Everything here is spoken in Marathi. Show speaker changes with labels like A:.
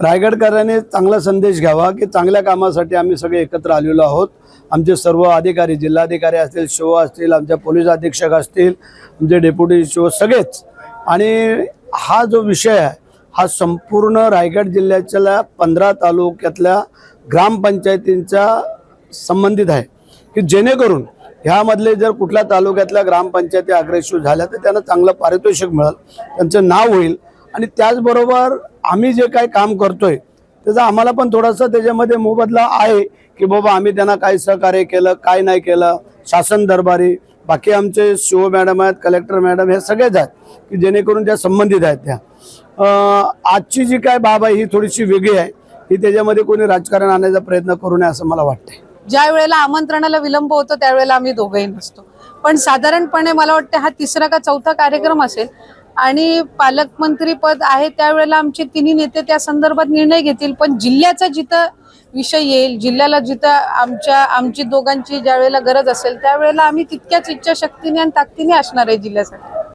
A: रायगडकरांनी चांगला संदेश घ्यावा की चांगल्या कामासाठी आम्ही सगळे एकत्र आलेलो आहोत. आमचे सर्व अधिकारी जिल्हाधिकारी असतील शिव असतील आमच्या पोलीस अधीक्षक असतील आमचे डेप्युटी शिव सगळेच. आणि हा जो विषय आहे हा संपूर्ण रायगड जिल्ह्याच्या पंधरा तालुक्यातल्या ग्रामपंचायतींच्या संबंधित आहे. की जेणेकरून ह्यामधले जर कुठल्या तालुक्यातल्या ग्रामपंचायती अग्रेसिव्ह झाल्या तर त्यांना चांगलं पारितोषिक मिळेल त्यांचं नाव होईल आणि त्याचबरोबर आम्ही जे काही काम करतोय त्याचा आम्हाला पण थोडासा त्याच्यामध्ये मोबदला आहे की बाबा आम्ही त्यांना काय सहकार्य केलं काय नाही केलं. शासन दरबारी बाकी आमचे शिव मॅडम आहेत कलेक्टर मॅडम हे सगळेच आहेत की जेणेकरून त्या संबंधित आहेत त्या. आजची जी काय बाब आहे ही थोडीशी वेगळी आहे. ही त्याच्यामध्ये कोणी राजकारण आणण्याचा प्रयत्न करू नये असं मला वाटतंय.
B: ज्या वेळेला आमंत्रणाला विलंब होतो त्यावेळेला आम्ही दोघंही नसतो. पण साधारणपणे मला वाटतं हा तिसरा का चौथा कार्यक्रम असेल आणि पालकमंत्री पद आहे त्यावेळेला आमचे तिन्ही नेते त्या संदर्भात निर्णय घेतील. पण जिल्ह्याचा जिथं विषय येईल जिल्ह्याला जिथं आमच्या आमची दोघांची ज्या वेळेला गरज असेल त्यावेळेला आम्ही तितक्याच इच्छाशक्तीने आणि ताकदीने असणार आहे जिल्ह्यासाठी.